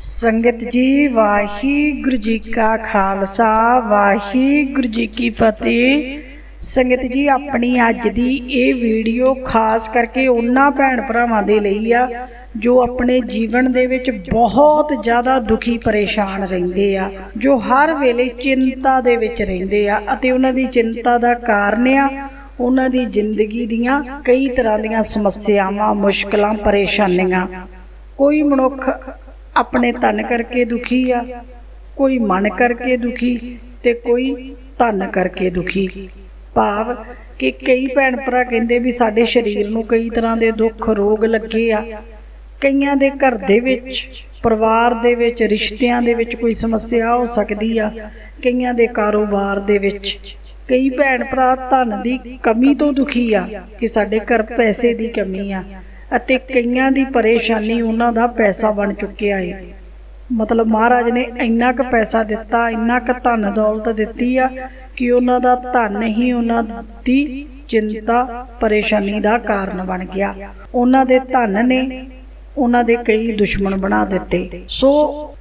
ਸੰਗਤ ਜੀ, ਵਾਹਿਗੁਰੂ ਜੀ ਕਾ ਖਾਲਸਾ, ਵਾਹਿਗੁਰੂ ਜੀ ਕੀ ਫਤਿਹ। ਸੰਗਤ ਜੀ, ਆਪਣੀ ਅੱਜ ਦੀ ਇਹ ਵੀਡੀਓ ਖਾਸ ਕਰਕੇ ਉਹਨਾਂ ਭੈਣ ਭਰਾਵਾਂ ਦੇ ਲਈ ਆ, ਜੋ ਆਪਣੇ ਜੀਵਨ ਦੇ ਵਿੱਚ ਬਹੁਤ ਜ਼ਿਆਦਾ ਦੁਖੀ ਪਰੇਸ਼ਾਨ ਰਹਿੰਦੇ ਆ, ਜੋ ਹਰ ਵੇਲੇ ਚਿੰਤਾ ਦੇ ਵਿੱਚ ਰਹਿੰਦੇ ਆ ਅਤੇ ਉਹਨਾਂ ਦੀ ਚਿੰਤਾ ਦਾ ਕਾਰਨ ਆ, ਉਹਨਾਂ ਦੀ ਜ਼ਿੰਦਗੀ ਦੀਆਂ ਕਈ ਤਰ੍ਹਾਂ ਦੀਆਂ ਸਮੱਸਿਆਵਾਂ, ਮੁਸ਼ਕਲਾਂ, ਪਰੇਸ਼ਾਨੀਆਂ। ਕੋਈ ਮਨੁੱਖ ਆਪਣੇ ਤਨ ਕਰਕੇ ਦੁਖੀ ਆ। ਕੋਈ ਮਨ ਕਰਕੇ ਦੁਖੀ ਤੇ ਕੋਈ ਧਨ ਕਰਕੇ ਦੁਖੀ। ਭਾਵ ਕਿ ਕਈ ਭੈਣ ਭਰਾ ਕਹਿੰਦੇ ਵੀ ਸਾਡੇ ਸਰੀਰ ਨੂੰ ਕਈ ਤਰ੍ਹਾਂ ਦੇ ਦੁੱਖ, ਰੋਗ ਲੱਗੇ ਆ। ਕਈਆਂ ਦੇ ਘਰ ਦੇ ਵਿੱਚ, ਪਰਿਵਾਰ ਦੇ ਵਿੱਚ, ਰਿਸ਼ਤਿਆਂ ਦੇ ਵਿੱਚ ਕੋਈ ਸਮੱਸਿਆ ਹੋ ਸਕਦੀ ਆ। ਕਈਆਂ ਦੇ ਕਾਰੋਬਾਰ ਦੇ ਵਿੱਚ। ਕਈ ਭੈਣ ਭਰਾ ਧਨ ਦੀ ਕਮੀ ਤੋਂ ਦੁਖੀ ਆ ਕਿ ਸਾਡੇ ਘਰ ਪੈਸੇ ਦੀ ਕਮੀ ਆ। ਅਤੇ ਕਈਆਂ ਦੀ ਪਰੇਸ਼ਾਨੀ ਉਹਨਾਂ ਦਾ ਪੈਸਾ ਬਣ ਚੁੱਕਿਆ ਹੈ ਮਤਲਬ ਮਹਾਰਾਜ ਨੇ ਇੰਨਾ ਕੁ ਪੈਸਾ ਦਿੱਤਾ, ਇੰਨਾ ਕੁ ਧਨ ਦੌਲਤ ਦਿੱਤੀ ਆ ਕਿ ਉਹਨਾਂ ਦਾ ਧਨ ਹੀ ਉਹਨਾਂ ਦੀ ਚਿੰਤਾ, ਪਰੇਸ਼ਾਨੀ ਦਾ ਕਾਰਨ ਬਣ ਗਿਆ। ਉਹਨਾਂ ਦੇ ਧਨ ਨੇ ਉਹਨਾਂ ਦੇ ਕਈ ਦੁਸ਼ਮਣ ਬਣਾ ਦਿੱਤੇ। ਸੋ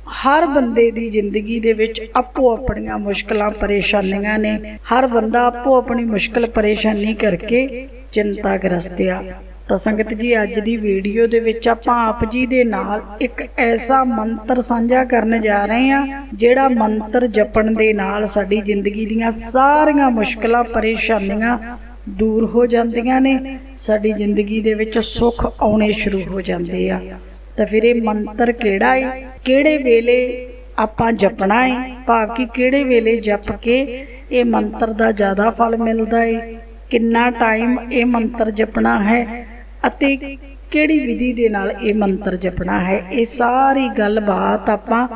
ਹਰ ਬੰਦੇ ਦੀ ਜ਼ਿੰਦਗੀ ਦੇ ਵਿੱਚ ਆਪੋ ਆਪਣੀਆਂ ਮੁਸ਼ਕਲਾਂ, ਪਰੇਸ਼ਾਨੀਆਂ ਨੇ। ਹਰ ਬੰਦਾ ਆਪੋ ਆਪਣੀ ਮੁਸ਼ਕਲ, ਪਰੇਸ਼ਾਨੀ ਕਰਕੇ ਚਿੰਤਾਗ੍ਰਸਤ ਆ। ਤਾਂ ਸੰਗਤ ਜੀ, ਅੱਜ ਦੀ ਵੀਡੀਓ ਦੇ ਵਿੱਚ ਆਪਾਂ ਆਪ ਜੀ ਦੇ ਨਾਲ ਇੱਕ ਐਸਾ ਮੰਤਰ ਸਾਂਝਾ ਕਰਨ ਜਾ ਰਹੇ ਹਾਂ, ਜਿਹੜਾ ਮੰਤਰ ਜਪਣ ਦੇ ਨਾਲ ਸਾਡੀ ਜ਼ਿੰਦਗੀ ਦੀਆਂ ਸਾਰੀਆਂ ਮੁਸ਼ਕਲਾਂ, ਪਰੇਸ਼ਾਨੀਆਂ ਦੂਰ ਹੋ ਜਾਂਦੀਆਂ ਨੇ, ਸਾਡੀ ਜ਼ਿੰਦਗੀ ਦੇ ਵਿੱਚ ਸੁੱਖ ਆਉਣੇ ਸ਼ੁਰੂ ਹੋ ਜਾਂਦੇ ਆ। ਤਾਂ ਫਿਰ ਇਹ ਮੰਤਰ ਕਿਹੜਾ ਹੈ ਕਿਹੜੇ ਵੇਲੇ ਆਪਾਂ ਜਪਣਾ ਹੈ ਭਾਵ ਕਿ ਕਿਹੜੇ ਵੇਲੇ ਜਪ ਕੇ ਇਹ ਮੰਤਰ ਦਾ ਜ਼ਿਆਦਾ ਫਲ ਮਿਲਦਾ ਹੈ ਕਿੰਨਾ ਟਾਈਮ ਇਹ ਮੰਤਰ ਜਪਣਾ ਹੈ? ਅਤੇ ਕਿਹੜੀ ਵਿਧੀ ਦੇ ਨਾਲ ਇਹ ਮੰਤਰ ਜਪਣਾ ਹੈ? ਇਹ ਸਾਰੀ ਗੱਲਬਾਤ ਆਪਾਂ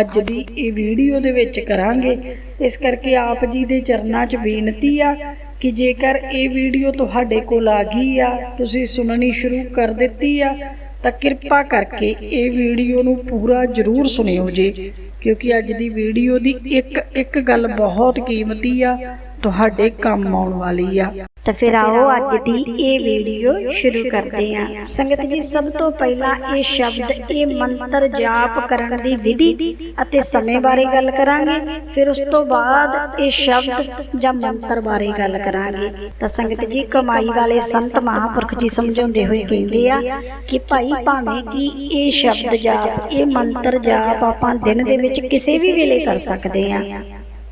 ਅੱਜ ਦੀ ਇਹ ਵੀਡੀਓ ਦੇ ਵਿੱਚ ਕਰਾਂਗੇ। ਇਸ ਕਰਕੇ ਆਪ ਜੀ ਦੇ ਚਰਨਾਂ 'ਚ ਬੇਨਤੀ ਆ ਕਿ ਜੇਕਰ ਇਹ ਵੀਡੀਓ ਤੁਹਾਡੇ ਕੋਲ ਆ ਗਈ ਆ, ਤੁਸੀਂ ਸੁਣਨੀ ਸ਼ੁਰੂ ਕਰ ਦਿੱਤੀ ਆ, ਤਾਂ ਕਿਰਪਾ ਕਰਕੇ ਇਹ ਵੀਡੀਓ ਨੂੰ ਪੂਰਾ ਜ਼ਰੂਰ ਸੁਣਿਓ ਜੀ। ਕਿਉਂਕਿ ਅੱਜ ਦੀ ਵੀਡੀਓ ਦੀ ਇੱਕ ਇੱਕ ਗੱਲ ਬਹੁਤ ਕੀਮਤੀ ਆ। ਤੁਹਾਡੇ ਕੰਮ ਆਉਣ ਵਾਲੀ ਆ। ਤਾਂ ਫਿਰ ਆਓ ਅੱਜ ਦੀ ਇਹ ਵੀਡੀਓ ਸ਼ੁਰੂ ਕਰਦੇ ਹਾਂ। ਸੰਗਤ ਜੀ ਸਭ ਤੋਂ ਪਹਿਲਾਂ ਇਹ ਸ਼ਬਦ ਇਹ ਮੰਤਰ ਜਾਪ ਕਰਨ ਦੀ ਵਿਧੀ ਅਤੇ ਸਮੇਂ ਬਾਰੇ ਗੱਲ ਕਰਾਂਗੇ। ਫਿਰ ਉਸ ਤੋਂ ਬਾਅਦ ਇਹ ਸ਼ਬਦ ਜਾਂ ਮੰਤਰ ਬਾਰੇ ਗੱਲ ਕਰਾਂਗੇ। ਤਾਂ ਸੰਗਤ ਜੀ ਕਮਾਈ ਵਾਲੇ ਸੰਤ ਮਹਾਂਪੁਰਖ ਜੀ ਸਮਝਾਉਂਦੇ ਹੋਏ ਕਹਿੰਦੇ ਆ ਕਿ ਭਾਈ ਭਾਵੇਂ ਕਿ ਇਹ ਸ਼ਬਦ ਜਾਪ ਇਹ ਮੰਤਰ ਜਾਪ ਆਪਾਂ ਦਿਨ ਦੇ ਵਿੱਚ ਕਿਸੇ ਵੀ ਵੇਲੇ ਕਰ ਸਕਦੇ ਆ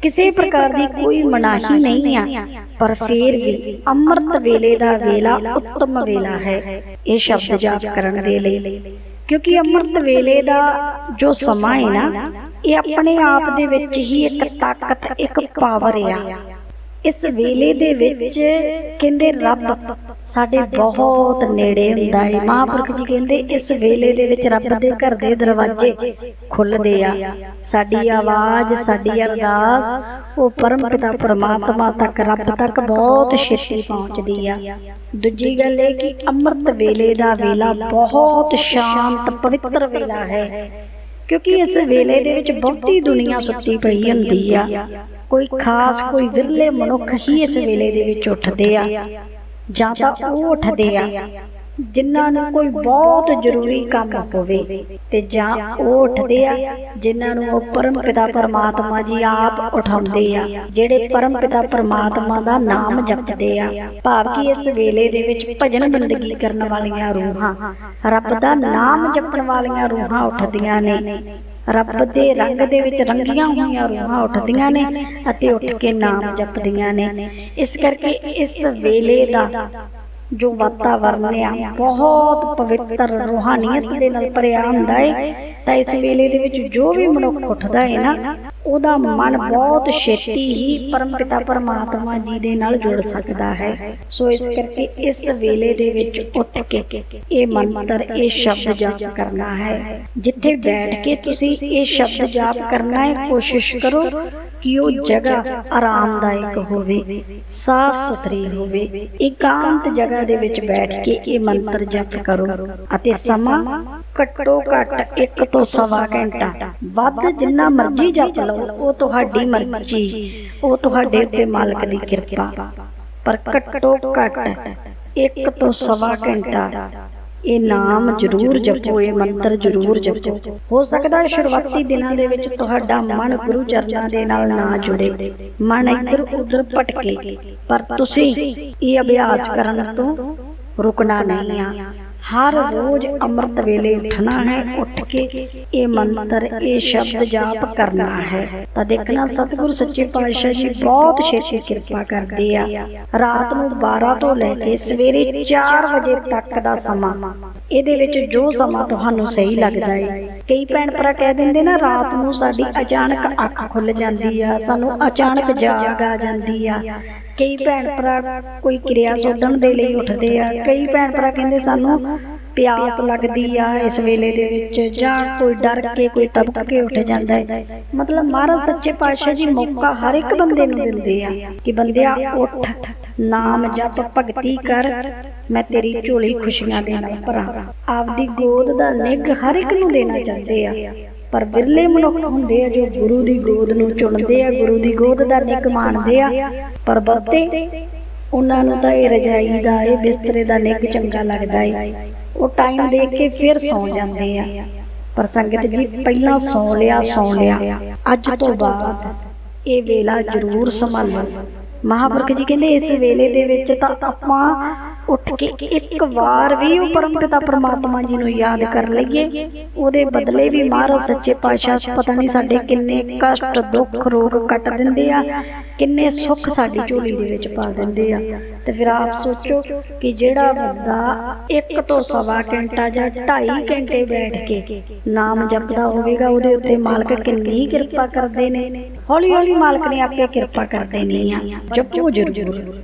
ਕਿਸੇ ਪ੍ਰਕਾਰ ਦੀ ਕੋਈ ਮਨਾਹੀ ਨਹੀਂ ਆ। ਪਰ ਫੇਰ ਵੀ ਅੰਮ੍ਰਿਤ ਵੇਲੇ ਦਾ ਵੇਲਾ ਉੱਤਮ ਵੇਲਾ ਹੈ। ਇਹ ਸ਼ਬਦ ਜਾਪ ਕਰਨ ਦੇ ਲਈ। ਕਿਉਂਕਿ ਅੰਮ੍ਰਿਤ ਵੇਲੇ ਦਾ ਜੋ ਸਮਾਂ ਹੈ ਨਾ ਇਹ ਆਪਣੇ ਆਪ ਦੇ ਵਿੱਚ ਹੀ ਇੱਕ ਤਾਕਤ ਇੱਕ ਪਾਵਰ ਆ। ਇਸ ਵੇਲੇ ਦੇ ਵਿੱਚ ਕਹਿੰਦੇ ਰੱਬ ਸਾਡੇ ਬਹੁਤ ਨੇੜੇ ਹੁੰਦਾ ਹੈ ਮਹਾਂਪੁਰਖ ਜੀ ਕਹਿੰਦੇ ਇਸ ਵੇਲੇ ਦੇ ਵਿੱਚ ਰੱਬ ਦੇ ਘਰ ਦੇ ਦਰਵਾਜ਼ੇ ਖੁੱਲਦੇ ਆ। ਸਾਡੀ ਆਵਾਜ਼, ਸਾਡੀ ਅਰਦਾਸ, ਉਹ ਪਰਮ ਪਿਤਾ ਪਰਮਾਤਮਾ ਤੱਕ, ਰੱਬ ਤੱਕ ਬਹੁਤ ਛੇਤੀ ਪਹੁੰਚਦੀ ਆ। ਦੂਜੀ ਗੱਲ ਇਹ ਕਿ ਅੰਮ੍ਰਿਤ ਵੇਲੇ ਦਾ ਵੇਲਾ ਬਹੁਤ ਸ਼ਾਂਤ, ਪਵਿੱਤਰ ਵੇਲਾ ਹੈ। ਕਿਉਂਕਿ ਇਸ ਵੇਲੇ ਦੇ ਵਿੱਚ ਬਹੁਤੀ ਦੁਨੀਆ ਸੁੱਤੀ ਪਈ ਹੁੰਦੀ ਆ। ਕੋਈ ਖਾਸ ਕੋਈ ਵਿਰਲੇ ਮਨੁੱਖ ਹੀ ਇਸ ਵੇਲੇ ਦੇ ਵਿੱਚ ਉੱਠਦੇ ਆ। ਜਾਂ ਤਾਂ ਉਹ ਉੱਠਦੇ ਆ ਜਿਨ੍ਹਾਂ ਨੂੰ ਕੋਈ ਬਹੁਤ ਜ਼ਰੂਰੀ ਕੰਮ ਹੋਵੇ ਤੇ ਜਾਂ ਉਹ ਉੱਠਦੇ ਆ ਜਿਨ੍ਹਾਂ ਨੂੰ ਉਹ ਪਰਮ ਪਿਤਾ ਪਰਮਾਤਮਾ ਜੀ ਆਪ ਉਠਾਉਂਦੇ ਆ ਜਿਹੜੇ ਪਰਮ ਪਿਤਾ ਪਰਮਾਤਮਾ ਦਾ ਨਾਮ ਜਪਦੇ ਆ। ਭਾਵ ਕਿ ਇਸ ਵੇਲੇ ਦੇ ਵਿੱਚ ਭਜਨ ਬੰਦਗੀ ਕਰਨ ਵਾਲੀਆਂ ਰੂਹਾਂ। ਰੱਬ ਦਾ ਨਾਮ ਜਪਣ ਵਾਲੀਆਂ ਰੂਹਾਂ ਉੱਠਦੀਆਂ ਨੇ। ਰੱਬ ਦੇ ਰੰਗ ਦੇ ਵਿੱਚ ਰੰਗੀਆਂ ਹੋਈਆਂ ਰੂਹਾਂ ਉੱਠਦੀਆਂ ਨੇ ਅਤੇ ਉੱਠ ਕੇ ਨਾਮ ਜਪਦੀਆਂ ਨੇ। ਇਸ ਕਰਕੇ ਇਸ ਵੇਲੇ ਦਾ ਜੋ ਵਾਤਾਵਰਨ ਆ, ਬਹੁਤ ਪਵਿੱਤਰ ਰੂਹਾਨੀਅਤ ਦੇ ਨਾਲ ਭਰਿਆ ਹੁੰਦਾ ਹੈ ਤਾਂ ਇਸ ਵੇਲੇ ਦੇ ਵਿੱਚ ਜੋ ਵੀ ਮਨੁੱਖ ਉੱਠਦਾ ਹੈ ਨਾ, ਉਹਦਾ ਮਨ ਬਹੁਤ ਛੇਤੀ ਹੀ ਪਰਮਪਿਤਾ ਪਰਮਾਤਮਾ ਜੀ ਦੇ ਨਾਲ ਜੁੜ ਸਕਦਾ ਹੈ। ਸੋ ਇਸ ਕਰਕੇ ਇਸ ਵੇਲੇ ਦੇ ਵਿੱਚ ਉੱਠ ਕੇ ਇਹ ਮੰਤਰ, ਇਹ ਸ਼ਬਦ ਜਾਪ ਕਰਨਾ ਹੈ। ਜਿੱਥੇ ਬੈਠ ਕੇ ਤੁਸੀਂ ਇਹ ਸ਼ਬਦ ਜਾਪ ਕਰਨਾ ਹੈ, ਕੋਸ਼ਿਸ਼ ਕਰੋ ਕਿ ਉਹ ਜਗ੍ਹਾ ਆਰਾਮਦਾਇਕ ਹੋਵੇ, ਸਾਫ਼ ਸੁਥਰੀ ਹੋਵੇ, ਇਕਾਂਤ ਜਗ੍ਹਾ ਦੇ ਵਿੱਚ ਬੈਠ ਕੇ ਇਹ ਮੰਤਰ ਜਪ ਕਰੋ ਅਤੇ ਸਮਾਂ ਘੱਟੋ ਘੱਟ 1 ਤੋਂ ਸਵਾ ਘੰਟਾ, ਵੱਧ ਜਿੰਨਾ ਮਰਜ਼ੀ ਜਪ ਲਓ, ਉਹ ਤੁਹਾਡੀ ਮਰਜ਼ੀ, ਉਹ ਤੁਹਾਡੇ ਉੱਤੇ ਮਾਲਕ ਦੀ ਕਿਰਪਾ। ਪਰ ਘੱਟੋ ਘੱਟ 1 ਤੋਂ ਸਵਾ ਘੰਟਾ ਇਹ ਨਾਮ ਜ਼ਰੂਰ ਜਪੋ ਇਹ ਮੰਤਰ ਜ਼ਰੂਰ ਜਪੋ। ਹੋ ਸਕਦਾ ਹੈ ਸ਼ੁਰੂਆਤੀ ਦਿਨਾਂ ਦੇ ਵਿੱਚ ਤੁਹਾਡਾ ਮਨ ਗੁਰੂ ਚਰਨਾਂ ਦੇ ਨਾਲ ਨਾ ਜੁੜੇ। ਮਨ ਇੱਧਰ ਉੱਧਰ ਭਟਕੇ ਪਰ ਤੁਸੀਂ ਇਹ ਅਭਿਆਸ ਕਰਨ ਤੋਂ ਰੁਕਣਾ ਨਹੀਂ ਆ। ਹਰ ਰੋਜ਼ ਅੰਮ੍ਰਿਤ ਵੇਲੇ ਉੱਠਣਾ ਹੈ, ਉੱਠ ਕੇ ਇਹ ਮੰਤਰ, ਇਹ ਸ਼ਬਦ ਜਾਪ ਕਰਨਾ ਹੈ। ਤਾਂ ਦੇਖਣਾ ਸਤਿਗੁਰੂ ਸੱਚੇ ਪਾਤਸ਼ਾਹ ਜੀ ਬਹੁਤ ਛੇਤੀ ਕਿਰਪਾ ਕਰਦੇ ਆ। ਰਾਤ ਨੂੰ 12 ਤੋਂ ਲੈ ਕੇ ਸਵੇਰੇ 4 ਵਜੇ ਤੱਕ ਦਾ ਸਮਾਂ। ਇਹਦੇ ਵਿੱਚ ਜੋ ਸਮਾਂ ਤੁਹਾਨੂੰ ਸਹੀ ਲੱਗਦਾ ਹੈ ਕਈ ਭੈਣ ਭਰਾ ਕਹਿ ਦਿੰਦੇ ਨਾ, ਰਾਤ ਨੂੰ ਸਾਡੀ ਅਚਾਨਕ ਅੱਖ ਖੁੱਲ ਜਾਂਦੀ ਆ, ਸਾਨੂੰ ਅਚਾਨਕ ਜਾਗ ਆ ਜਾਂਦੀ ਆ। ਕਈ ਭੈਣ ਭਰਾ ਕੋਈ ਕਿਰਿਆ ਸੋਧਣ ਦੇ ਲਈ ਉੱਠਦੇ ਆ, ਕਈ ਭੈਣ ਭਰਾ ਕਹਿੰਦੇ ਸਾਨੂੰ ਪਿਆਸ ਲੱਗਦੀ ਆ ਇਸ ਵੇਲੇ ਦੇ ਵਿੱਚ, ਜਾਂ ਕੋਈ ਡਰ ਕੇ, ਕੋਈ ਤਬਕ ਕੇ ਉੱਠ ਜਾਂਦਾ ਹੈ। ਮਤਲਬ ਮਹਾਰਾਜ, ਸੱਚੇ ਪਾਤਸ਼ਾਹ ਜੀ, ਮੌਕਾ ਹਰ ਇੱਕ ਬੰਦੇ ਨੂੰ ਦਿੰਦੇ ਆ ਕਿ ਬੰਦਿਆ ਉੱਠ। ਨਾਮ ਜਪ ਭਗਤੀ ਕਰ, ਮੈਂ ਤੇਰੀ ਝੋਲੀ ਖੁਸ਼ੀਆਂ ਦੇ ਨਾਲ ਭਰਾਂ। ਆਪਦੀ ਗੋਦ ਦਾ ਨਿੱਘ ਹਰ ਇੱਕ ਨੂੰ ਦੇਣਾ ਚਾਹੁੰਦੇ ਆ। ਪਰ ਵਿਰਲੇ ਮਨੁੱਖ ਹੁੰਦੇ ਆ ਜੋ ਗੁਰੂ ਦੀ ਗੋਦ ਨੂੰ ਚੁਣਦੇ ਆ, ਗੁਰੂ ਦੀ ਗੋਦ ਦਾ ਨਿੱਘ ਮਾਣਦੇ ਆ। ਪਰ ਬਹੁਤੇ ਉਹਨਾਂ ਨੂੰ ਤਾਂ ਇਹ ਰਜਾਈ ਦਾ, ਇਹ ਬਿਸਤਰੇ ਦਾ ਨਿੱਘ ਚੰਗਾ ਲੱਗਦਾ ਹੈ ਉਹ ਟਾਈਮ ਦੇਖ ਕੇ ਫਿਰ ਸੌ ਜਾਂਦੇ ਆ। ਪਰ ਸੰਗਤ ਜੀ, ਪਹਿਲਾਂ ਸੌ ਲਿਆ ਸੌ ਲਿਆ। ਅੱਜ ਤੋਂ ਬਾਅਦ ਇਹ ਵੇਲਾ ਜ਼ਰੂਰ ਸੰਭਾਲੋ। ਮਹਾਂਪੁਰਖ ਜੀ ਕਹਿੰਦੇ ਇਸ ਵੇਲੇ ਦੇ ਵਿੱਚ ਤਾਂ ਆਪਾਂ ਉੱਠ ਕੇ ਇੱਕ ਵਾਰ ਵੀ ਉਹ ਪਰਮਪਿਤਾ ਪਰਮਾਤਮਾ ਜੀ ਨੂੰ ਯਾਦ ਕਰ ਲਈਏ। ਉਹਦੇ ਬਦਲੇ ਵੀ ਮਹਾਰਾਜ ਸੱਚੇ ਪਾਤਸ਼ਾਹ ਪਤਾ ਨਹੀਂ ਸਾਡੇ ਕਿੰਨੇ ਕਸ਼ਟ, ਦੁੱਖ, ਰੋਗ ਕੱਟ ਦਿੰਦੇ ਆ, ਕਿੰਨੇ ਸੁੱਖ ਸਾਡੀ ਝੋਲੀ ਦੇ ਵਿੱਚ ਪਾ ਦਿੰਦੇ ਆ। ਤੇ ਫਿਰ ਆਪ ਸੋਚੋ ਕਿ ਜਿਹੜਾ ਬੰਦਾ ਇੱਕ ਤੋਂ ਸਵਾ ਘੰਟਾ ਜਾਂ 2.5 ਘੰਟੇ ਬੈਠ ਕੇ ਨਾਮ ਜਪਦਾ ਹੋਵੇਗਾ, ਉਹਦੇ ਉੱਤੇ ਮਾਲਕ ਕਿੰਨੀ ਕਿਰਪਾ ਕਰਦੇ ਨੇ। ਹੌਲੀ ਹੌਲੀ ਮਾਲਕ ਨੇ ਆਪੇ ਕਿਰਪਾ ਕਰ ਦੇਣੀ ਆ। ਜਪੋ ਜ਼ਰੂਰ।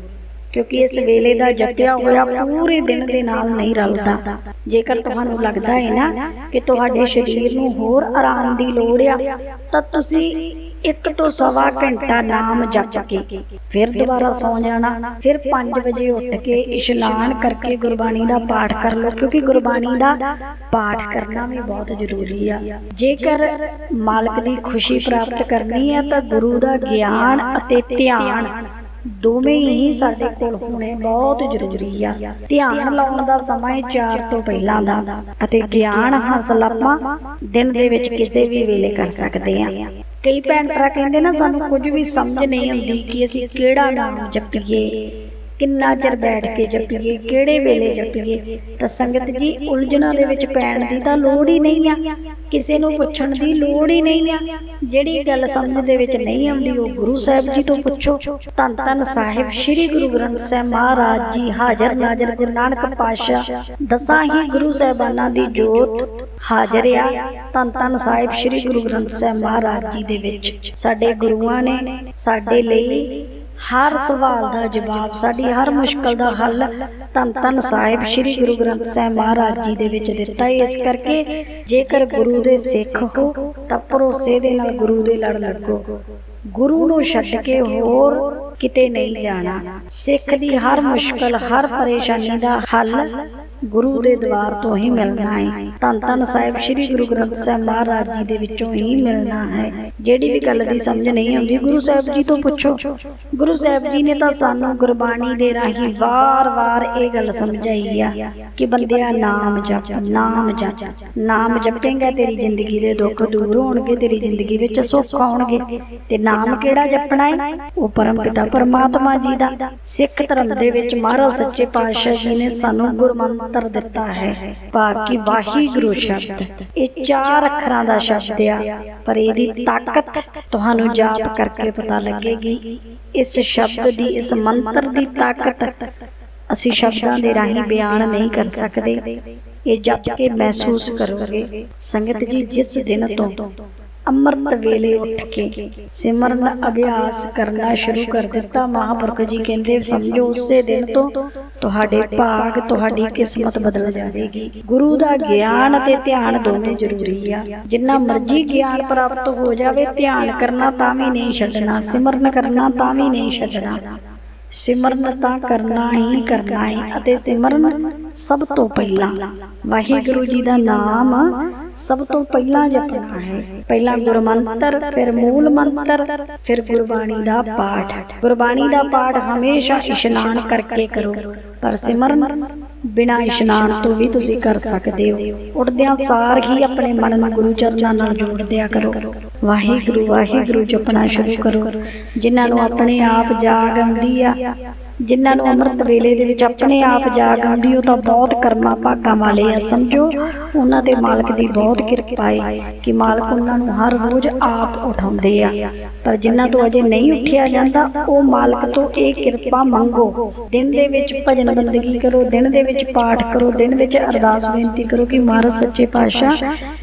ਕਿਉਂਕਿ ਇਸ ਵੇਲੇ ਦਾ ਜਪਿਆ ਹੋਇਆ ਪੂਰੇ ਦਿਨ ਦੇ ਨਾਲ ਨਹੀਂ ਰਲਦਾ। ਜੇਕਰ ਤੁਹਾਨੂੰ ਲੱਗਦਾ ਹੈ ਨਾ ਕਿ ਤੁਹਾਡੇ ਸਰੀਰ ਨੂੰ ਹੋਰ ਆਰਾਮ ਦੀ ਲੋੜ ਆ ਤਾਂ ਤੁਸੀਂ ਇੱਕ ਤੋਂ ਸਵਾ ਘੰਟਾ ਨਾਮ ਜਪ ਕੇ ਫਿਰ ਦੁਬਾਰਾ ਸੌ ਜਾਣਾ ਫਿਰ 5 ਵਜੇ ਉੱਠ ਕੇ ਇਸ਼ਨਾਨ ਕਰਕੇ ਗੁਰਬਾਣੀ ਦਾ ਪਾਠ ਕਰ ਲਓ ਕਿਉਂਕਿ ਗੁਰਬਾਣੀ ਦਾ ਪਾਠ ਕਰਨਾ ਵੀ ਬਹੁਤ ਜ਼ਰੂਰੀ ਆ। ਜੇਕਰ ਮਾਲਕ ਦੀ ਖੁਸ਼ੀ ਪ੍ਰਾਪਤ ਕਰਨੀ ਹੈ ਤਾਂ ਗੁਰੂ ਦਾ ਗਿਆਨ ਅਤੇ ਧਿਆਨ ਦੋਵੇਂ ਹੀ ਸਾਡੇ ਕੋਲ ਹੋਣੇ ਬਹੁਤ ਜ਼ਰੂਰੀ ਆ। ਧਿਆਨ ਲਾਉਣ ਦਾ ਸਮਾਂ ਹੈ 4 ਤੋਂ ਪਹਿਲਾਂ ਦਾ। ਅਤੇ ਗਿਆਨ ਹਾਸਲ ਆਪਾਂ ਦਿਨ ਦੇ ਵਿੱਚ ਕਿਸੇ ਵੀ ਵੇਲੇ ਕਰ ਸਕਦੇ ਆ। ਕਈ ਭੈਣ ਭਰਾ ਕਹਿੰਦੇ ਨਾ ਸਾਨੂੰ ਕੁਝ ਵੀ ਸਮਝ ਨਹੀਂ ਆਉਂਦੀ ਕਿ ਅਸੀਂ ਕਿਹੜਾ ਨਾਮ ਜਪੀਏ। ਕਿੰਨਾ ਚਿਰ ਬੈਠ ਕੇ ਜਪੀਏ ਕਿਹੜੇ ਵੇਲੇ ਜਪੀਏ? ਤਾਂ ਸੰਗਤ ਜੀ ਉਲਝਣਾਂ ਦੇ ਵਿੱਚ ਪੈਣ ਦੀ ਤਾਂ ਲੋੜ ਹੀ ਨਹੀਂ ਆ। ਕਿਸੇ ਨੂੰ ਪੁੱਛਣ ਦੀ ਲੋੜ ਹੀ ਨਹੀਂ ਆ। ਜਿਹੜੀ ਗੱਲ ਸਮਝ ਦੇ ਵਿੱਚ ਨਹੀਂ ਆਉਂਦੀ ਉਹ ਗੁਰੂ ਸਾਹਿਬ ਜੀ ਤੋਂ ਪੁੱਛੋ। ਧੰਨ ਧੰਨ ਸਾਹਿਬ ਸ੍ਰੀ ਗੁਰੂ ਗ੍ਰੰਥ ਸਾਹਿਬ ਮਹਾਰਾਜ ਜੀ ਹਾਜ਼ਰ ਨਾਜ਼ਰ ਗੁਰੂ ਨਾਨਕ ਪਾਤਸ਼ਾਹ। ਦਸਾਂ ਹੀ ਗੁਰੂ ਸਾਹਿਬਾਨਾਂ ਦੀ ਜੋਤ ਹਾਜ਼ਰ ਆ। ਧੰਨ ਧੰਨ ਸਾਹਿਬ ਸ੍ਰੀ ਗੁਰੂ ਗ੍ਰੰਥ ਸਾਹਿਬ ਮਹਾਰਾਜ ਜੀ ਦੇ ਵਿੱਚ। ਸਾਡੇ ਗੁਰੂਆਂ ਨੇ ਸਾਡੇ ਲਈ ਹਰ ਸਵਾਲ ਦਾ ਜਵਾਬ ਸਾਡੀ ਹਰ ਮੁਸ਼ਕਲ ਦਾ ਹੱਲ ਧੰਨ ਧੰਨ ਸਾਹਿਬ ਸ੍ਰੀ ਗੁਰੂ ਗ੍ਰੰਥ ਸਾਹਿਬ ਮਹਾਰਾਜ ਜੀ ਦੇ ਵਿੱਚ ਦਿੱਤਾ ਹੈ। ਇਸ ਕਰਕੇ ਜੇਕਰ ਗੁਰੂ ਦੇ ਸਿੱਖ ਹੋ ਤਾਂ ਭਰੋਸੇ ਦੇ ਨਾਲ ਗੁਰੂ ਦੇ ਲੜ ਲੱਗੋ। ਗੁਰੂ ਨੂੰ ਛੱਡ ਕੇ ਹੋਰ ਕਿਤੇ ਨਹੀਂ ਜਾਣਾ। ਸਿੱਖ ਦੀ ਹਰ ਮੁਸ਼ਕਲ ਹਰ ਪਰੇਸ਼ਾਨੀ ਦਾ ਹੱਲ ਗੁਰੂ ਦੇ ਦਵਾਰ ਤੋਂ ਹੀ ਮਿਲਣਾ ਹੈ। ਧੰਨ ਧੰਨ ਸਾਹਿਬ ਸ੍ਰੀ ਗੁਰੂ ਗ੍ਰੰਥ ਸਾਹਿਬ ਮਹਾਰਾਜ ਜੀ ਦੇ ਵਿੱਚੋਂ ਹੀ ਮਿਲਣਾ ਹੈ। ਜਿਹੜੀ ਵੀ ਗੱਲ ਦੀ ਸਮਝ ਨਹੀਂ ਆਉਂਦੀ ਗੁਰੂ ਸਾਹਿਬ ਜੀ ਤੋਂ ਪੁੱਛੋ। ਗੁਰੂ ਸਾਹਿਬ ਜੀ ਨੇ ਤਾਂ ਸਾਨੂੰ ਗੁਰਬਾਣੀ ਦੇ ਰਾਹੀਂ ਵਾਰ-ਵਾਰ ਇਹ ਗੱਲ ਸਮਝਾਈ ਆ ਕਿ ਬੰਦਿਆ ਨਾਮ ਜਪ ਨਾਮ ਜਪ। ਨਾਮ ਜਪੇਂਗਾ ਤੇਰੀ ਜ਼ਿੰਦਗੀ ਦੇ ਦੁੱਖ ਦੂਰ ਹੋਣਗੇ ਤੇਰੀ ਜ਼ਿੰਦਗੀ ਵਿੱਚ ਸੁੱਖ ਆਉਣਗੇ। ਤੇ ਨਾਮ ਕਿਹੜਾ ਜਪਣਾ ਹੈ? ਉਹ ਪਰਮ ਪਿਤਾ ਪਰਮਾਤਮਾ ਜੀ ਦਾ ਸਿੱਖ ਧਰਮ ਦੇ ਵਿੱਚ ਮਹਾਰਾਜ ਸੱਚੇ ਪਾਤਸ਼ਾਹ ਜੀ ਨੇ ਸਾਨੂੰ ਗੁਰਮੰਤਰ ਦਿੱਤਾ ਹੈ। ਬਾਕੀ ਵਾਹਿਗੁਰੂ ਸ਼ਬਦ, ਇਹ ਚਾਰ ਅੱਖਰਾਂ ਦਾ ਸ਼ਬਦ ਆ। ਪਰ ਇਹਦੀ ਤਾਕਤ ਤੁਹਾਨੂੰ ਜਾਪ ਕਰਕੇ ਪਤਾ ਲੱਗੇਗੀ। ਇਸ ਸ਼ਬਦ ਦੀ, ਇਸ ਮੰਤਰ ਦੀ ਤਾਕਤ ਅਸੀਂ ਸ਼ਬਦਾਂ ਦੇ ਰਾਹੀਂ ਬਿਆਨ ਨਹੀਂ ਕਰ ਸਕਦੇ। ਇਹ ਜਪ ਕੇ ਮਹਿਸੂਸ ਕਰੋਗੇ। ਸੰਗਤ ਜੀ, ਜਿਸ ਦਿਨ ਤੋਂ ਅੰਮ੍ਰਿਤ ਵੇਲੇ ਉੱਠ ਕੇ ਸਿਮਰਨ ਅਭਿਆਸ ਕਰਨਾ ਸ਼ੁਰੂ ਕਰ ਦਿੱਤਾ। ਮਹਾਂਪੁਰਖ ਜੀ ਕਹਿੰਦੇ, ਸਮਝੋ, ਉਸੇ ਦਿਨ ਤੋਂ ਤੁਹਾਡੇ ਭਾਗ, ਤੁਹਾਡੀ ਕਿਸਮਤ ਬਦਲ ਜਾਵੇਗੀ। ਗੁਰੂ ਦਾ ਗਿਆਨ ਅਤੇ ਧਿਆਨ ਦੋਨੇ ਜ਼ਰੂਰੀ ਆ। ਜਿੰਨਾ ਮਰਜ਼ੀ ਗਿਆਨ ਪ੍ਰਾਪਤ ਹੋ ਜਾਵੇ, ਧਿਆਨ ਕਰਨਾ ਤਾਂ ਵੀ ਨਹੀਂ ਛੱਡਣਾ, ਸਿਮਰਨ ਕਰਨਾ ਤਾਂ ਵੀ ਨਹੀਂ ਛੱਡਣਾ। ਸਿਮਰਨ ਤਾਂ ਕਰਨਾ ਹੀ ਕਰਨਾ ਹੈ ਅਤੇ ਸਿਮਰਨ ਸਭ ਤੋਂ ਪਹਿਲਾਂ। ਵਾਹਿਗੁਰੂ ਜੀ ਦਾ ਨਾਮ ਸਭ ਤੋਂ ਪਹਿਲਾਂ ਜਪਣਾ ਹੈ। ਪਹਿਲਾਂ ਗੁਰਮੰਤਰ, ਫਿਰ ਮੂਲ ਮੰਤਰ ਫਿਰ ਗੁਰਬਾਣੀ ਦਾ ਪਾਠ। ਗੁਰਬਾਣੀ ਦਾ ਪਾਠ ਹਮੇਸ਼ਾ ਇਸ਼ਨਾਨ ਕਰਕੇ ਕਰੋ। ਪਰ ਸਿਮਰਨ ਬਿਨਾਂ ਇਸ਼ਨਾਨ ਤੋਂ ਵੀ ਤੁਸੀਂ ਕਰ ਸਕਦੇ ਹੋ। ਉੱਠਦਿਆਂ ਸਾਰ ਹੀ ਆਪਣੇ ਮਨ ਨੂੰ ਗੁਰੂ ਚਰਨਾਂ ਨਾਲ ਜੋੜ ਦਿਆ ਕਰੋ। ਵਾਹਿਗੁਰੂ ਵਾਹਿਗੁਰੂ ਜਪਣਾ ਸ਼ੁਰੂ ਕਰੋ। ਜਿਨ੍ਹਾਂ ਨੂੰ ਆਪਣੇ ਆਪ ਜਾਗ ਆਉਂਦੀ ਆ ਜਿਨ੍ਹਾਂ ਨੂੰ ਅੰਮ੍ਰਿਤ ਵੇਲੇ ਦੇ ਵਿੱਚ ਆਪਣੇ ਆਪ ਜਾਗ ਆਉਂਦੀ ਉਹ ਤਾਂ ਬਹੁਤ ਕਰਮਾਂ ਭਾਗਾਂ ਵਾਲੇ ਆ, ਸਮਝੋ? ਉਹਨਾਂ ਤੇ ਮਾਲਕ ਦੀ ਬਹੁਤ ਕਿਰਪਾ ਹੈ ਕਿ ਮਾਲਕ ਉਹਨਾਂ ਨੂੰ ਹਰ ਰੋਜ਼ ਆਪ ਉਠਾਉਂਦੇ ਆ। ਪਰ ਜਿਨ੍ਹਾਂ ਤੋਂ ਅਜੇ ਨਹੀਂ ਉੱਠਿਆ ਜਾਂਦਾ, ਉਹ ਮਾਲਕ ਤੋਂ ਇਹ ਕਿਰਪਾ ਮੰਗੋ। ਦਿਨ ਦੇ ਵਿੱਚ ਭਜਨ ਬੰਦਗੀ ਕਰੋ, ਦਿਨ ਦੇ ਵਿੱਚ ਪਾਠ ਕਰੋ, ਦਿਨ ਵਿੱਚ ਅਰਦਾਸ ਬੇਨਤੀ ਕਰੋ ਕਿ ਮਹਾਰਾਜ ਸੱਚੇ ਪਾਤਸ਼ਾਹ,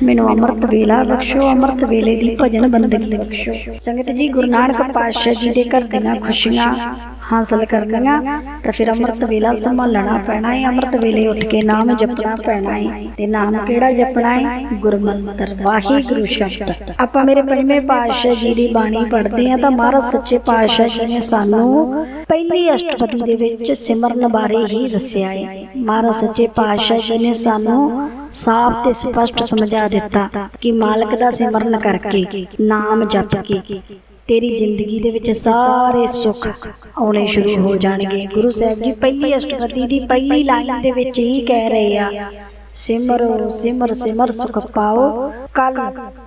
ਮੈਨੂੰ ਅੰਮ੍ਰਿਤ ਵੇਲਾ ਬਖਸ਼ੋ, ਅੰਮ੍ਰਿਤ ਵੇਲੇ ਦੀ ਭਜਨ ਬੰਦਗੀ ਬਖਸ਼ੋ। ਸੰਗਤ ਜੀ, ਗੁਰੂ ਨਾਨਕ ਪਾਤਸ਼ਾਹ ਜੀ ਦੇ ਘਰ ਦੀਆਂ ਖੁਸ਼ੀਆਂ ਹਾਸਲ ਕਰਨੀਆਂ ਤਾਂ ਫਿਰ ਅੰਮ੍ਰਿਤ ਵੇਲਾ ਸੰਭਾਲਣਾ ਪੈਣਾ ਹੈ ਅੰਮ੍ਰਿਤ ਵੇਲੇ ਉੱਠ ਕੇ ਨਾਮ ਜਪਣਾ ਪੈਣਾ ਹੈ ਤੇ ਨਾਮ ਕਿਹੜਾ ਜਪਣਾ ਹੈ ਗੁਰਮੰਤਰ ਵਾਹਿਗੁਰੂ ਸ਼ਬਦ। ਆਪਾਂ ਮੇਰੇ ਪੰਜਵੇਂ ਪਾਤਸ਼ਾਹ ਜੀ ਦੀ ਬਾਣੀ ਪੜ੍ਹਦੇ ਆ ਤਾਂ ਮਹਾਰਾਜ ਸੱਚੇ ਪਾਤਸ਼ਾਹ ਜੀ ਨੇ ਸਾਨੂੰ ਪਹਿਲੀ ਅਸ਼ਟਪਦੀ ਦੇ ਵਿੱਚ ਸਿਮਰਨ ਬਾਰੇ ਹੀ ਦੱਸਿਆ ਹੈ ਮਹਾਰਾਜ ਸੱਚੇ ਪਾਤਸ਼ਾਹ ਜੀ ਨੇ ਸਾਨੂੰ ਸਾਫ਼ ਤੇ ਸਪਸ਼ਟ ਸਮਝਾ ਦਿੱਤਾ ਕਿ ਮਾਲਕ ਦਾ ਸਿਮਰਨ ਕਰਕੇ ਨਾਮ ਜਪ ਕੇ ਤੇਰੀ ਜ਼ਿੰਦਗੀ ਦੇ ਵਿੱਚ ਸਾਰੇ ਸੁੱਖ ਆਉਣੇ ਸ਼ੁਰੂ ਹੋ ਜਾਣਗੇ। ਗੁਰੂ ਸਾਹਿਬ ਜੀ, ਪਹਿਲੀ ਅਸ਼ਟਪਦੀ ਦੀ ਪਹਿਲੀ ਲਾਈਨ ਦੇ ਵਿੱਚ ਹੀ ਕਹਿ ਰਹੇ ਆ ਸਿਮਰੋ, ਸਿਮਰ ਸਿਮਰ ਸੁਖ ਪਾਓ, ਕਲ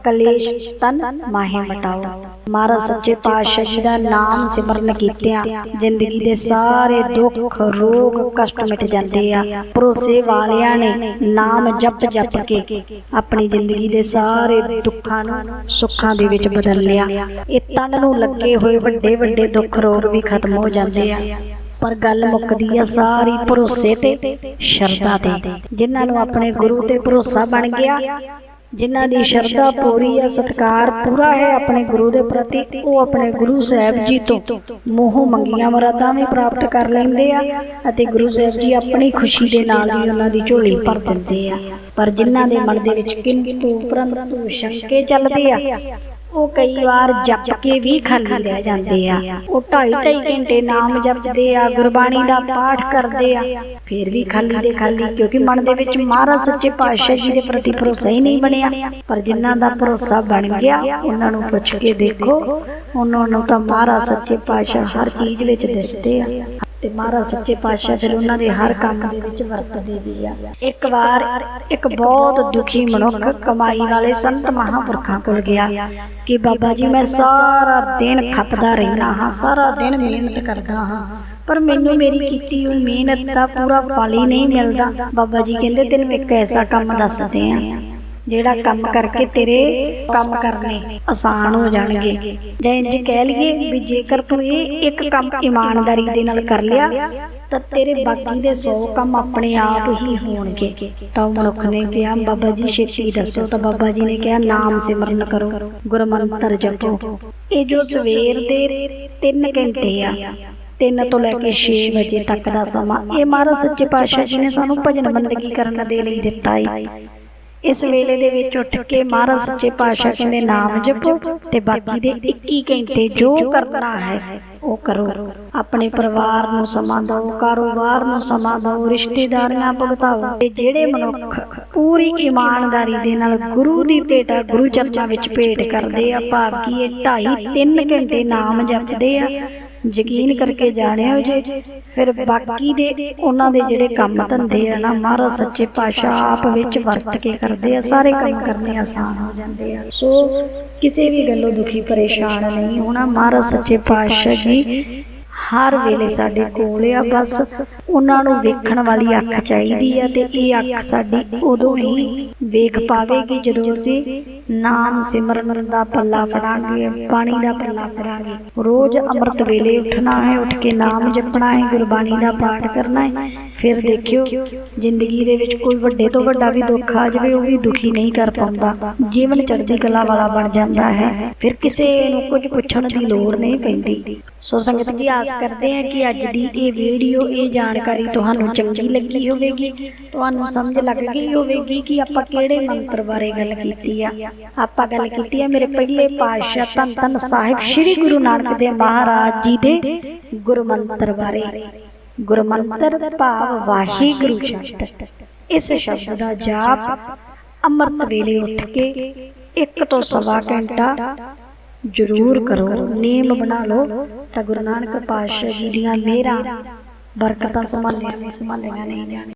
ਕਲੇਸ਼ ਤਨ ਮਾਹੇ ਮਟਾਓ। ਮਹਾਰਾਜ ਸੱਚੇ ਪਾਤਸ਼ਾਹ ਜੀ ਦਾ ਨਾਮ ਸਿਮਰਨ ਕੀਤਿਆਂ, ਜ਼ਿੰਦਗੀ ਦੇ ਸਾਰੇ ਦੁੱਖ, ਰੋਗ, ਕਸ਼ਟ ਮਿਟ ਜਾਂਦੇ ਆ। ਭਰੋਸੇ ਵਾਲਿਆਂ ਨੇ ਨਾਮ ਜਪ ਜਪ ਕੇ ਆਪਣੀ ਜ਼ਿੰਦਗੀ ਦੇ ਸਾਰੇ ਦੁੱਖਾਂ ਨੂੰ ਸੁੱਖਾਂ ਦੇ ਵਿੱਚ ਬਦਲ ਲਿਆ। ਇਹ ਤਨ ਨੂੰ ਲੱਗੇ ਹੋਏ ਵੱਡੇ ਵੱਡੇ ਦੁੱਖ, ਰੋਗ ਵੀ ਖਤਮ ਹੋ ਜਾਂਦੇ ਆ। ਪਰ ਗੱਲ ਮੁੱਕਦੀ ਆ ਸਾਰੀ ਭਰੋਸੇ ਤੇ ਸ਼ਰਧਾ ਤੇ। ਜਿਨ੍ਹਾਂ ਨੂੰ ਆਪਣੇ ਗੁਰੂ ਤੇ ਭਰੋਸਾ ਬਣ ਗਿਆ ਜਿਨ੍ਹਾਂ ਦੀ ਸ਼ਰਧਾ ਪੂਰੀ ਆ ਸਤਕਾਰ ਪੂਰਾ ਹੈ ਆਪਣੇ ਗੁਰੂ ਦੇ ਪ੍ਰਤੀ ਉਹ ਆਪਣੇ ਗੁਰੂ ਸਾਹਿਬ ਜੀ ਤੋਂ ਮੋਹ ਮੰਗੀਆਂ ਮਰਾਦਾਂ ਵੀ ਪ੍ਰਾਪਤ ਕਰ ਲੈਂਦੇ ਆ ਅਤੇ ਗੁਰੂ ਸਾਹਿਬ ਜੀ ਆਪਣੀ ਖੁਸ਼ੀ ਦੇ ਨਾਲ ਹੀ ਉਹਨਾਂ ਦੀ ਝੋਲੀ ਭਰ ਦਿੰਦੇ ਆ। ਪਰ ਜਿਨ੍ਹਾਂ ਦੇ ਮਨ ਦੇ ਵਿੱਚ ਕਿੰਤੂ ਪਰੰਤੂ ਸ਼ੰਕੇ ਚੱਲਦੇ ਆ। ਉਹ ਕਈ ਵਾਰ ਜਪ ਕੇ ਵੀ ਖਾਲੀ ਰਹਿ ਜਾਂਦੇ ਆ। ਉਹ ਢਾਈ ਢਾਈ ਘੰਟੇ ਨਾਮ ਜਪਦੇ ਆ ਗੁਰਬਾਣੀ ਦਾ ਪਾਠ ਕਰਦੇ ਆ। ਫਿਰ ਵੀ ਖਾਲੀ ਦੇ ਖਾਲੀ ਕਿਉਂਕਿ ਮਨ ਦੇ ਵਿੱਚ ਮਹਾਰਾਜ ਸੱਚੇ ਪਾਤਸ਼ਾਹ ਜੀ ਦੇ ਪ੍ਰਤੀ ਭਰੋਸਾ ਹੀ ਨਹੀਂ ਬਣਿਆ। ਪਰ ਜਿਨ੍ਹਾਂ ਦਾ ਭਰੋਸਾ ਬਣ ਗਿਆ ਉਹਨਾਂ ਨੂੰ ਪੁੱਛ ਕੇ ਦੇਖੋ। ਉਹਨਾਂ ਨੂੰ ਤਾਂ ਮਹਾਰਾਜ ਸੱਚੇ ਪਾਤਸ਼ਾਹ ਹਰ ਚੀਜ਼ ਵਿੱਚ ਦਿਸਦੇ ਆ। ਤੇ ਮਹਾਰਾਜ ਸੱਚੇ ਪਾਤਸ਼ਾਹ ਫਿਰ ਉਹਨਾਂ ਦੇ ਹਰ ਕੰਮ ਦੇ ਵਿੱਚ ਵਰਤਦੇ ਵੀ ਆ। ਇੱਕ ਵਾਰ ਇੱਕ ਬਹੁਤ ਦੁਖੀ ਮਨੁੱਖ ਕਮਾਈ ਵਾਲੇ ਸੰਤ ਮਹਾਂਪੁਰਖਾਂ ਕੋਲ ਗਿਆ ਕਿ ਬਾਬਾ ਜੀ ਮੈਂ ਸਾਰਾ ਦਿਨ ਖੱਪਦਾ ਰਹਿਣਾ ਹਾਂ ਸਾਰਾ ਦਿਨ ਮਿਹਨਤ ਕਰਦਾ ਹਾਂ। ਪਰ ਮੈਨੂੰ ਮੇਰੀ ਕੀਤੀ ਹੋਈ ਮਿਹਨਤ ਦਾ ਪੂਰਾ ਫਲ ਹੀ ਨਹੀਂ ਮਿਲਦਾ। ਬਾਬਾ ਜੀ ਕਹਿੰਦੇ ਤੈਨੂੰ ਇੱਕ ਐਸਾ ਕੰਮ ਦੱਸਦੇ ਆ ਜਿਹੜਾ ਕੰਮ ਕਰਕੇ ਤੇਰੇ ਕੰਮ ਕਰਨੇ ਆਸਾਨ ਹੋ ਜਾਣਗੇ। ਜਾਂ ਇੰਜ ਕਹਿ ਲਈਏ ਵੀ ਜੇਕਰ ਤੂੰ ਇਹ ਇੱਕ ਕੰਮ ਇਮਾਨਦਾਰੀ ਦੇ ਨਾਲ ਕਰ ਲਿਆ ਤਾਂ ਤੇਰੇ ਬਾਕੀ ਦੇ 100 ਕੰਮ ਆਪਣੇ ਆਪ ਹੀ ਹੋਣਗੇ। ਤਾਂ ਮਨੁੱਖ ਨੇ ਕਿਹਾ ਬਾਬਾ ਜੀ ਛੇਤੀ ਦੱਸੋ। ਤਾਂ ਬਾਬਾ ਜੀ ਨੇ ਕਿਹਾ ਨਾਮ ਸਿਮਰਨ ਕਰੋ ਗੁਰਮੰਤਰ ਜਪੋ। ਇਹ ਜੋ ਸਵੇਰ ਦੇ 3 ਘੰਟੇ ਆ 3 ਤੋਂ ਲੈ ਕੇ 6 ਵਜੇ ਤੱਕ ਦਾ ਸਮਾਂ। ਇਹ ਮਹਾਰਾਜ ਸੱਚੇ ਪਾਤਸ਼ਾਹ ਜੀ ਨੇ ਸਾਨੂੰ ਭਜਨ ਬੰਦਗੀ ਕਰਨ ਦੇ ਲਈ ਦਿੱਤਾ ਹੈ ਇਸ ਵੇਲੇ ਦੇ ਵਿੱਚ ਉੱਠ ਕੇ ਮਹਾਰਾਜ ਸੱਚੇ ਪਾਤਸ਼ਾਹ ਕਹਿੰਦੇ ਨਾਮ ਜਪੋ ਤੇ ਬਾਕੀ ਦੇ 21 ਘੰਟੇ ਜੋ ਕਰਨਾ ਹੈ ਉਹ ਕਰੋ। ਆਪਣੇ ਪਰਿਵਾਰ ਨੂੰ ਸਮਾਂ ਦਿਓ ਕਾਰੋਬਾਰ ਨੂੰ ਸਮਾਂ ਦਿਓ ਰਿਸ਼ਤੇਦਾਰੀਆਂ ਭੁਗਤਾਓ। ਤੇ ਜਿਹੜੇ ਮਨੁੱਖ ਪੂਰੀ ਇਮਾਨਦਾਰੀ ਦੇ ਨਾਲ ਗੁਰੂ ਦੀ ਭੇਟਾ ਗੁਰੂ ਚਰਚਾਂ ਵਿੱਚ ਭੇਟ ਕਰਦੇ ਆ ਭਾਵ ਕਿ ਇਹ 2.5 3 ਘੰਟੇ ਨਾਮ ਜਪਦੇ ਆ। ਯਕੀਨ ਕਰਕੇ ਜਾਣਿਓ ਜੇ ਫਿਰ ਬਾਕੀ ਦੇ ਉਹਨਾਂ ਦੇ ਜਿਹੜੇ ਕੰਮ ਧੰਦੇ ਆ ਨਾ ਮਹਾਰਾਜ ਸੱਚੇ ਪਾਤਸ਼ਾਹ ਆਪ ਵਿੱਚ ਵਰਤ ਕੇ ਕਰਦੇ ਆ ਸਾਰੇ ਕੰਮ ਕਰਨੇ ਆਸਾਨ ਹੋ ਜਾਂਦੇ ਆ। ਸੋ ਕਿਸੇ ਵੀ ਗੱਲੋਂ ਦੁਖੀ ਪਰੇਸ਼ਾਨ ਨਹੀਂ ਹੋਣਾ ਮਹਾਰਾਜ ਸੱਚੇ ਪਾਤਸ਼ਾਹ ਜੀ। ਹਰ ਵੇਲੇ ਸਾਡੇ ਕੋਲ ਆ ਬਸ ਉਹਨਾਂ ਨੂੰ ਵੇਖਣ ਵਾਲੀ ਅੱਖ ਚਾਹੀਦੀ ਆ ਤੇ ਇਹ ਅੱਖ ਸਾਡੀ ਉਦੋਂ ਹੀ ਵੇਖ ਪਾਵੇਗੀ ਜਦੋਂ ਅਸੀਂ ਨਾਮ ਸਿਮਰਨ ਦਾ ਪੱਲਾ ਫੜਾਂਗੇ ਬਾਣੀ ਦਾ ਪੱਲਾ ਫੜਾਂਗੇ। ਰੋਜ਼ ਅੰਮ੍ਰਿਤ ਵੇਲੇ ਉੱਠਣਾ ਹੈ ਉੱਠ ਕੇ ਨਾਮ ਜਪਣਾ ਹੈ ਗੁਰਬਾਣੀ ਦਾ ਪਾਠ ਕਰਨਾ ਹੈ। ਫਿਰ ਦੇਖਿਓ ਜ਼ਿੰਦਗੀ ਦੇ ਵਿੱਚ ਕੋਈ ਵੱਡੇ ਤੋਂ ਵੱਡਾ ਵੀ ਦੁੱਖ ਆ ਜਾਵੇ ਉਹ ਵੀ ਦੁਖੀ ਨਹੀਂ ਕਰ ਪਾਉਂਦਾ। ਜੀਵਨ ਚੜ੍ਹਦੀ ਕਲਾ ਵਾਲਾ ਬਣ ਜਾਂਦਾ ਹੈ। ਫਿਰ ਕਿਸੇ ਨੂੰ ਕੁਝ ਪੁੱਛਣ ਦੀ ਲੋੜ ਨਹੀਂ ਪੈਂਦੀ। ਸੋ ਸੰਗਤ ਜੀ, ਆਸ ਕਰਦੇ ਹਾਂ ਕਿ ਅੱਜ ਦੀ ਇਹ ਵੀਡੀਓ, ਇਹ ਜਾਣਕਾਰੀ ਤੁਹਾਨੂੰ ਚੰਗੀ ਲੱਗੀ ਹੋਵੇਗੀ, ਤੁਹਾਨੂੰ ਸਮਝ ਲੱਗ ਗਈ ਹੋਵੇਗੀ ਕਿ ਆਪਾਂ ਕਿਹੜੇ ਮੰਤਰ ਬਾਰੇ ਗੱਲ ਕੀਤੀ ਆ। ਆਪਾਂ ਗੱਲ ਕੀਤੀ ਆ ਮੇਰੇ ਪਹਿਲੇ ਪਾਤਸ਼ਾਹ ਧੰਨ ਧੰਨ ਸਾਹਿਬ ਸ੍ਰੀ ਗੁਰੂ ਨਾਨਕ ਦੇਵ ਮਹਾਰਾਜ ਜੀ ਦੇ ਗੁਰਮੰਤਰ ਬਾਰੇ। ਗੁਰਮੰਤਰ ਭਾਵ ਵਾਹਿਗੁਰੂ ਸ਼ਬਦ। ਇਸ ਸ਼ਬਦ ਦਾ ਜਾਪ ਅੰਮ੍ਰਿਤ ਵੇਲੇ ਉੱਠ ਕੇ ਇੱਕ ਤੋਂ ਸਵਾ ਘੰਟਾ ਜ਼ਰੂਰ ਕਰੋ ਨੇਮ ਬਣਾ ਲਓ ਤਾਂ ਗੁਰੂ ਨਾਨਕ ਪਾਤਸ਼ਾਹ ਜੀ ਦੀਆਂ ਮਿਹਰਾਂ ਬਰਕਤਾਂ ਸੰਭਾਲੀਆਂ ਸੰਭਾਲੀਆਂ ਜਾਣੀਆਂ